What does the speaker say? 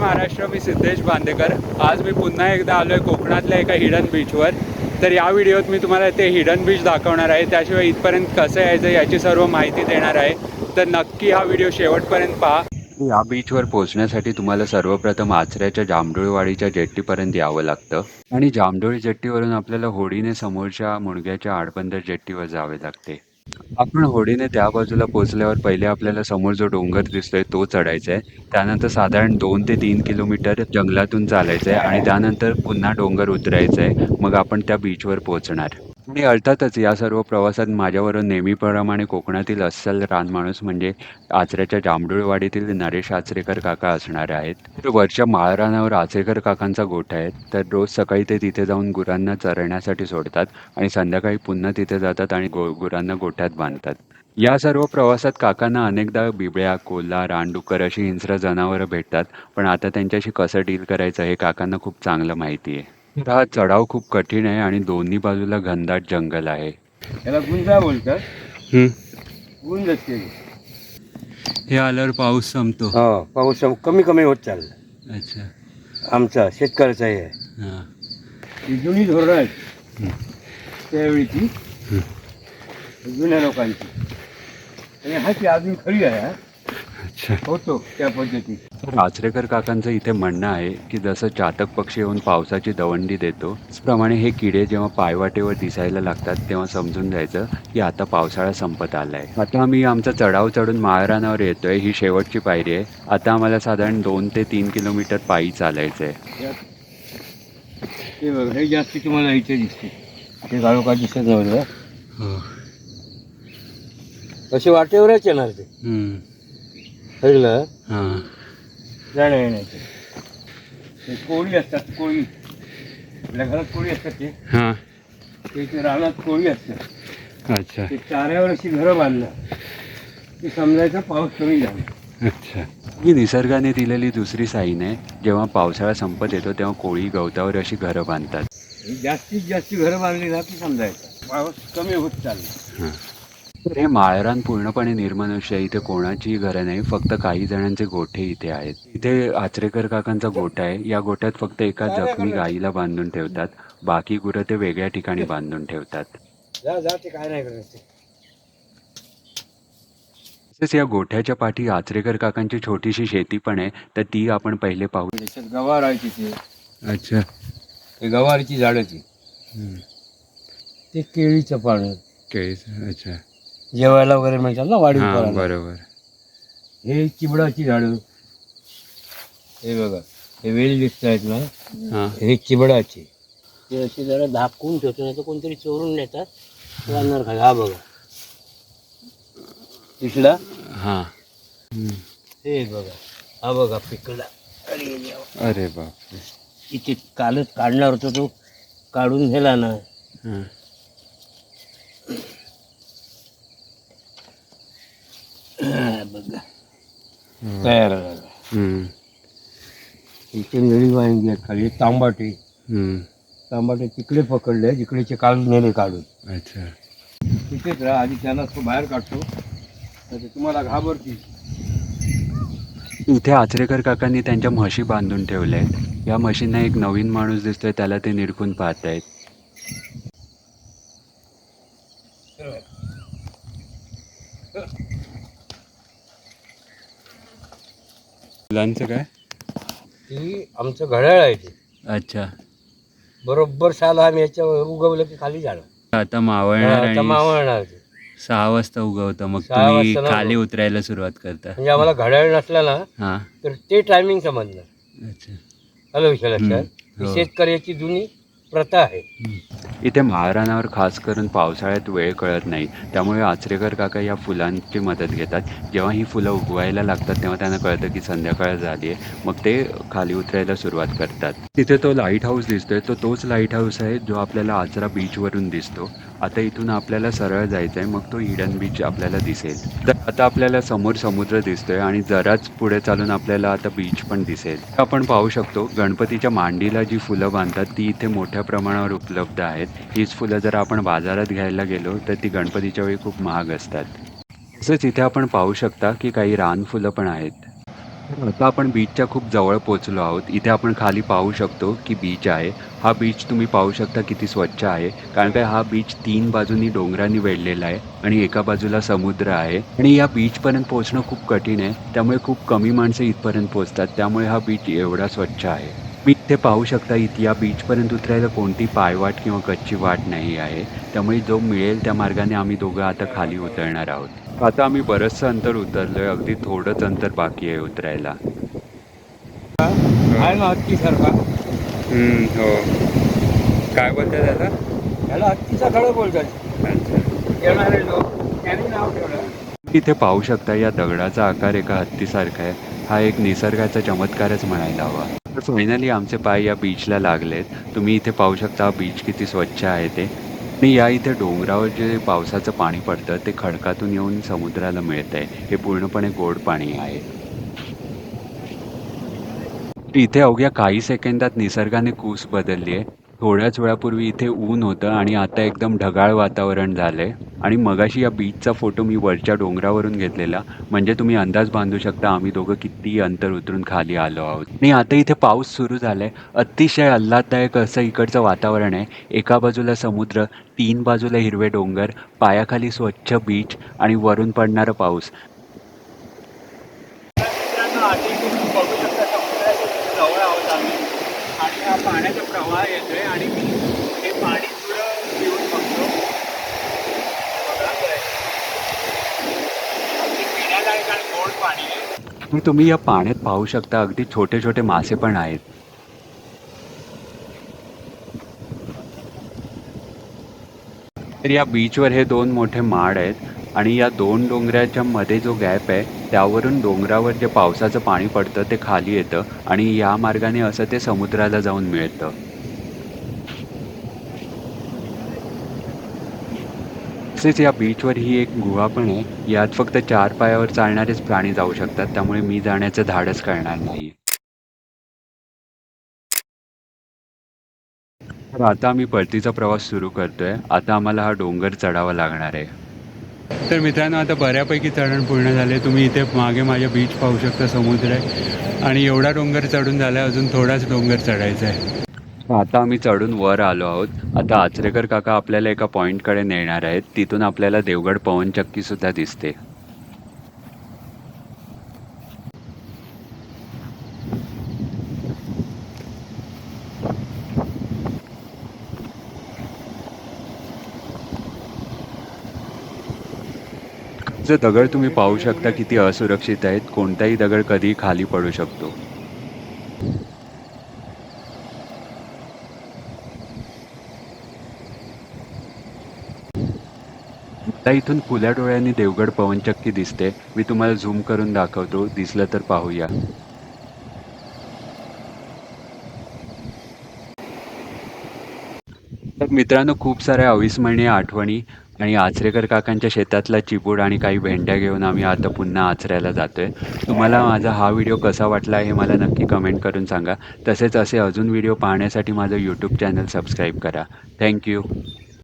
महाराष्ट्र मी सिद्धेश बांदेकर. आज मी पुन्हा एकदा आलो आहे कोकणातल्या एका हिडन बीचवर तर या व्हिडिओत मी तुम्हाला ते हिडन बीच दाखवणार आहे. त्याशिवाय इथपर्यंत कसं यायचं याची सर्व माहिती देणार आहे. तर नक्की हा व्हिडिओ शेवटपर्यंत पहा. या बीचवर पोहोचण्यासाठी तुम्हाला सर्वप्रथम आचऱ्याच्या जामडोळीवाडीच्या जेट्टीपर्यंत यावं लागतं. आणि जामडोळी जेट्टीवरून आपल्याला होडीने समोरच्या मुणग्याच्या आडबंदर जेट्टीवर जावे लागते. आपण होडीने त्या बाजूला पोचल्यावर पहिले आपल्याला समोर जो डोंगर दिसतोय तो चढायचा आहे त्यानंतर साधारण दोन ते तीन किलोमीटर जंगलातून चालायचं आहे आणि त्यानंतर पुन्हा डोंगर उतरायचं आहे मग आपण त्या बीचवर पोहोचणार. आणि अर्थातच या सर्व प्रवासात माझ्याबरोबर नेहमीप्रमाणे कोकणातील अस्सल रानमाणूस म्हणजे आचऱ्याच्या जांभूळवाडीतील नरेश आचरेकर काका असणार आहेत. तर वरच्या माळरानावर आचरेकर काकांचा गोठा आहे. तर रोज सकाळी ते तिथे जाऊन गुरांना चरण्यासाठी सोडतात आणि संध्याकाळी पुन्हा तिथे जातात आणि गो गुरांना गोठ्यात बांधतात. या सर्व प्रवासात काकांना अनेकदा बिबळ्या कोल्हा रानडुकर अशी हिंस्र जनावरं भेटतात. पण आता त्यांच्याशी कसं डील करायचं हे काकांना खूप चांगलं माहिती आहे. तर हा चढाव खूप कठीण आहे आणि दोन्ही बाजूला घनदाट जंगल आहे. याला गुंजा बोलतात? गुंज असते. हे आल्यावर पाऊस संपतो. हो पाऊस कमी कमी होत चालला. अच्छा. आमचा शेतकऱ्याचा हे. आहे हां. ही जुनी धोरणं आहेत. त्यावेळीची. जुन्या लोकांची. आणि हा ती अजून खरी आहे हा. अच्छा. होतो त्या पद्धती. तर आचरेकर काकांचं इथे म्हणणं आहे की जसं चातक पक्षी येऊन पावसाची दवंडी देतो त्याचप्रमाणे हे किडे जेव्हा पायवाटेवर दिसायला लागतात तेव्हा समजून जायचं की आता पावसाळा संपत आलाय. आता आम्ही आमचा चढाव चढून माळरानावर येतोय ही शेवटची पायरी आहे. आता आम्हाला साधारण दोन ते तीन किलोमीटर पायी चालायचं आहे ते बघ हे जास्ती तुम्हाला इथे दिसते. ते गाळोका दिसत नव्हतं हो. असे वाटेवरच येणार ते. कळलं हां जाण्या येण्याचे ते कोळी असतात कोळी आपल्या घरात कोळी असतात ते हां ते इथे रानात कोळी असतात अच्छा ते चाऱ्यावर अशी घरं बांधणार की समजायचा पाऊस कमी झाला अच्छा ही निसर्गाने दिलेली दुसरी साईन आहे जेव्हा पावसाळा संपत येतो तेव्हा कोळी गवतावर अशी घरं बांधतात जास्तीत जास्त घरं बांधली ना की समजायचं पाऊस कमी होत चालला हां. तर हे माळरान पूर्णपणे निर्मनुष्य आहे. इथे कोणाचीही घरं नाही फक्त काही जणांचे गोठे इथे आहेत. इथे आचरेकर काकांचा गोठा आहे. या गोठ्यात फक्त एका जखमी गाईला बांधून ठेवतात. बाकी गुरं ते वेगळ्या ठिकाणी बांधून ठेवतात. जा जा ते काय नाही करत ते. तसेच या गोठ्याच्या पाठी आचरेकर काकांची छोटीशी शेती पण आहे. तर ती आपण पहिले पाहू. त्याच्यात गवार आहे तिथे. अच्छा. ते गवारीची झाडं ती. ते केळीचं पानं केळीच अच्छा. जेवायला वगैरे मिळतात ना वाढीव हां. बरोबर. हे चिबडाची झाडं. हे बघा हे वेल दिसत आहेत ना? हां. हे चिबडाची. ते अशी जरा धाकून ठेवतो नाही तर कोणतरी चोरून नेतात. वानर खाय हा बघा. दिसला हां. हे बघा हा बघा पिकला अरे देवा. अरे बाप इथे कालच काढणार होतो तो. काढून नेला ना. हां हा, बघा तयार. इथे निळी आहेत खाली तांबाटे हम्म. तांबाटे तिकडे पकडले जिकडेचे काढून नेले काढून अच्छा तिथेच राहा आधी त्यांना तो बाहेर काढतो तर तुम्हाला घाबरतील इथे आचरेकर काकांनी त्यांच्या म्हशी बांधून ठेवल्या आहेत या म्हशींना एक नवीन माणूस दिसतोय त्याला ते निरखून पाहतायत मुलांचं काय? ती आमचं घड्याळ आहे ते. अच्छा. बरोबर साल आम्ही याच्यावर उगवलं की खाली जाणार आता मावळणार आणि मावळणार ते. सहा वाजता उगवतं मग सहा तुम्ही वाजता ना खाली उतरायला सुरुवात करता. म्हणजे आम्हाला घड्याळ नसला ना हा. तर ते टायमिंग समजणार. अच्छा. आलं विषय लक्षात? हम्म. हो. शेतकऱ्याची जुनी प्रथा आहे. इथे महाराणावर खास करून पावसाळ्यात वेळ कळत नाही. त्यामुळे आचरेकर काका या फुलांची मदत घेतात. जेव्हा ही फुलं उगवायला लागतात तेव्हा त्यांना कळतं की संध्याकाळ झाली आहे. मग ते खाली उतरायला सुरुवात करतात. तिथे तो लाइट हाऊस दिसतोय. तो तोच लाइट हाऊस आहे जो आपल्याला आचरा बीचवरून दिसतो. आता इथून आपल्याला सरळ जायचं आहे मग तो हिडन बीच आपल्याला दिसेल. तर आता आपल्याला समोर समुद्र दिसतोय आणि जराच पुढे चालून आपल्याला आता बीच पण दिसेल. आपण पाहू शकतो गणपतीच्या मांडीला जी फुलं बांधतात ती इथे मोठ्या प्रमाणावर उपलब्ध आहेत. हीच फुलं जर आपण बाजारात घ्यायला गेलो तर ती गणपतीच्या वेळी खूप महाग असतात. तसंच इथे आपण पाहू शकता की काही रानफुलं पण आहेत. आता आपण बीचच्या खूप जवळ पोचलो आहोत. इथे आपण खाली पाहू शकतो की बीच आहे. हा बीच तुम्ही पाहू शकता किती स्वच्छ आहे. कारण काय हा बीच तीन बाजूनी डोंगरांनी वेढलेला आहे आणि एका बाजूला समुद्र आहे. आणि या बीचपर्यंत पोहोचणं खूप कठीण आहे. त्यामुळे खूप कमी माणसं इथपर्यंत पोहोचतात. त्यामुळे हा बीच एवढा स्वच्छ आहे. मी इथे पाहू शकता इथे या बीचपर्यंत उतरायला कोणती पायवाट किंवा कच्ची वाट नाही आहे. त्यामुळे जो मिळेल त्या मार्गाने आम्ही दोघं आता खाली उतरणार आहोत. आता आम्ही बरंचसं अंतर उतरलोय. अगदी थोडंच अंतर बाकी आहे उतरायला. आहे ना हत्तीसारखा हो. काय बोलतात दादा? त्याला हत्तीचा खडं बोलतात. येणारे लोक त्यांनी नाव ठेवलं. इथे पाहू शकता या दगडाचा आकार एका हत्तीसारखा आहे. हा एक निसर्गाचा चमत्कारच म्हणायला हवा. तर फायनली आमचे पाय या बीचला लागलेत. तुम्ही इथे पाहू शकता हा बीच किती स्वच्छ आहे ते. आणि या इथे डोंगरावर जे पावसाचं पाणी पडतं ते खडकातून येऊन समुद्राला मिळत आहे हे पूर्णपणे गोड पाणी आहे. इथे अवघ्या काही सेकंदात निसर्गाने कूस बदलली आहे थोड्याच वेळापूर्वी इथे ऊन होतं आणि आता एकदम ढगाळ वातावरण झालं आहे आणि मगाशी या बीचचा फोटो मी वरच्या डोंगरावरून घेतलेला. म्हणजे तुम्ही अंदाज बांधू शकता आम्ही दोघं किती अंतर उतरून खाली आलो आहोत. आणि आता इथे पाऊस सुरू झालाय. अतिशय आल्हाददायक असं इकडचं वातावरण आहे. एका बाजूला समुद्र तीन बाजूला हिरवे डोंगर पायाखाली स्वच्छ बीच आणि वरून पडणारा पाऊस. बघू शकता समुद्राच्या जवळ आहोत आम्ही आणि हा पाण्याचा प्रवाह येतोय आणि मी हे पाणी थोडं पिऊन बघतो बघा. अगदी पिण्यालायक आणि गोड पाणी आहे तुम्ही या पाण्यात पाहू शकता अगदी छोटे छोटे मासे पण आहेत. तर या बीचवर हे दोन मोठे माड आहेत आणि या दोन डोंगराच्या मध्ये जो गॅप आहे त्यावरून डोंगरावर जे पावसाचं पाणी पडतं ते खाली येतं आणि या मार्गाने असं ते समुद्राला जाऊन मिळतं. तसेच या बीचवर ही एक गुहा पण आहे. यात फक्त चार पायावर चालणारेच प्राणी जाऊ शकतात. त्यामुळे मी जाण्याचं धाडस करणार नाही. तर आता आम्ही परतीचा प्रवास सुरू करतोय. आता आम्हाला हा डोंगर चढावा लागणार आहे. तर मित्रांनो आता बऱ्यापैकी चढण पूर्ण झाले तुम्ही इथे मागे माझ्या बीच पाहू शकता समुद्र आहे. आणि एवढा डोंगर चढून झाला अजून थोडाच डोंगर चढायचा आहे. आता आम्ही चढून वर आलो आहोत. आता आचरेकर काका आपल्याला एका पॉईंटकडे नेणार आहेत. तिथून आपल्याला देवगड पवनचक्की सुद्धा दिसते. दगड तुम्ही पाहू शकता किती असुरक्षित आहेत. कोणताही दगड कधीही खाली पडू शकतो. आता इथून खुल्या डोळ्यांनी देवगड पवनचक्की दिसते. मी तुम्हाला झूम करून दाखवतो. दिसलं तर पाहूया. तर मित्रांनो खूप साऱ्या अविस्मरणीय आठवणी आणि आचरेकर काकांच्या शेतातला चिबूड आणि काही भेंड्या घेऊन आम्ही आता पुन्हा आचऱ्याला जातोय. तुम्हाला माझा हा व्हिडिओ कसा वाटला हे मला नक्की कमेंट करून सांगा. तसेच असे अजून व्हिडिओ पाहण्यासाठी माझं यूट्यूब चॅनल सबस्क्राईब करा. Thank you